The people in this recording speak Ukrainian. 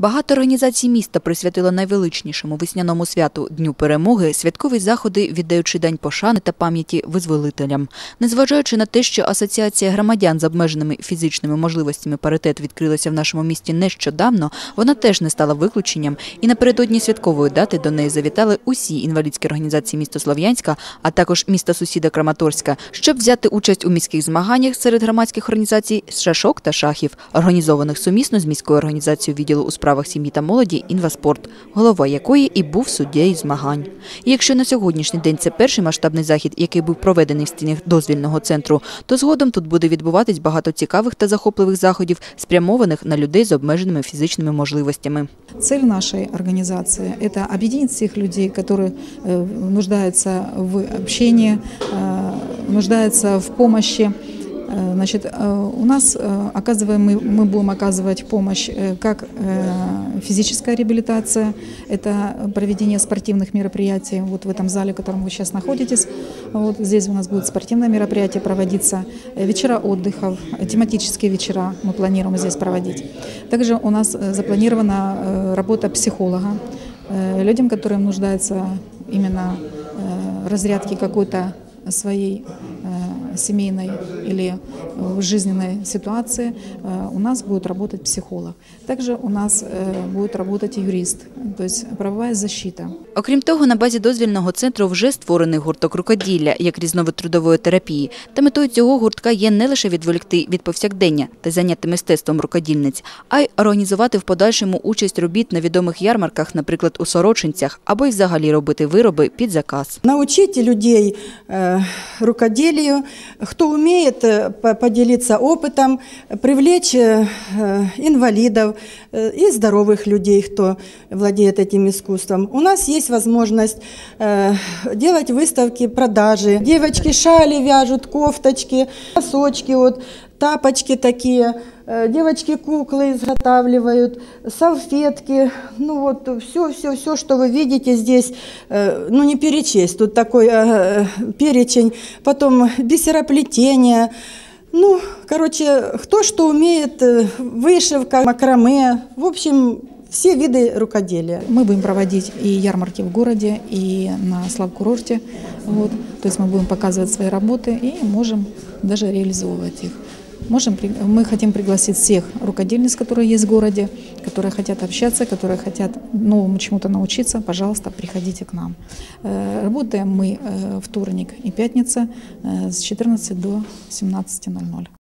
Багато організацій міста присвятило найвеличнішому весняному святу Дню перемоги святкові заходи, віддаючи дань пошани та пам'яті визволителям. Незважаючи на те, що асоціація громадян з обмеженими фізичними можливостями паритет відкрилася в нашому місті нещодавно, вона теж не стала виключенням. І напередодні святкової дати до неї завітали усі інвалідські організації міста Слов'янська, а також міста сусіда Краматорська, щоб взяти участь у міських змаганнях серед громадських організацій з шашок та шахів, організованих сумісно з міською організацією відділу у справах сім'ї та молоді «Інваспорт», голова якої і був суддєю змагань. І якщо на сьогоднішній день це перший масштабний захід, який був проведений в стінах дозвільного центру, то згодом тут буде відбуватись багато цікавих та захопливих заходів, спрямованих на людей з обмеженими фізичними можливостями. Цель нашей организации – это объединить всех людей, которые э, нуждаются в общении, э, нуждаются в помощи. Э, Значит, э, у нас э, оказываем, мы, мы будем оказывать помощь э, как э, физическая реабилитация, это проведение спортивных мероприятий вот в этом зале, в котором вы сейчас находитесь. Вот здесь у нас будут спортивные мероприятия проводиться, э, вечера отдыхов, э, тематические вечера мы планируем здесь проводить. Также у нас э, запланирована э, работа психолога э, людям, которым нуждается именно э, разрядки какой-то своей э, семейной или э, жизненной ситуации, э, у нас будет работать психолог. Также у нас э, будет работать юрист, то есть правовая защита. Окрім того, на базі дозвільного центру вже створений гурток рукоділля як різновид трудової терапії. Та метою цього гуртка є не лише відволікти від повсякдення та зайняти мистецтвом рукодільниць, а й організувати в подальшому участь робіт на відомих ярмарках, наприклад, у Сорочинцях, або й взагалі робити вироби під заказ. Научить людей э, рукоделию, кто умеет э, по- поделиться опытом, привлечь э, инвалидов э, и здоровых людей, кто владеет этим искусством. У нас есть возможность делать выставки, продажи. Девочки шали вяжут, кофточки, носочки, вот, тапочки такие. Э, Девочки куклы изготавливают, салфетки, ну вот все, все, все, что вы видите здесь, э, ну не перечесть, тут такой э, перечень, потом бисероплетение, ну, короче, кто что умеет, э, вышивка, макраме, в общем, все виды рукоделия. Мы будем проводить и ярмарки в городе, и на Славкурорте. Вот. То есть мы будем показывать свои работы и можем даже реализовывать их. Можем, мы хотим пригласить всех рукодельниц, которые есть в городе, которые хотят общаться, которые хотят новому чему-то научиться. Пожалуйста, приходите к нам. Э, Работаем мы э, вторник и пятница э, с 14 до 17.00.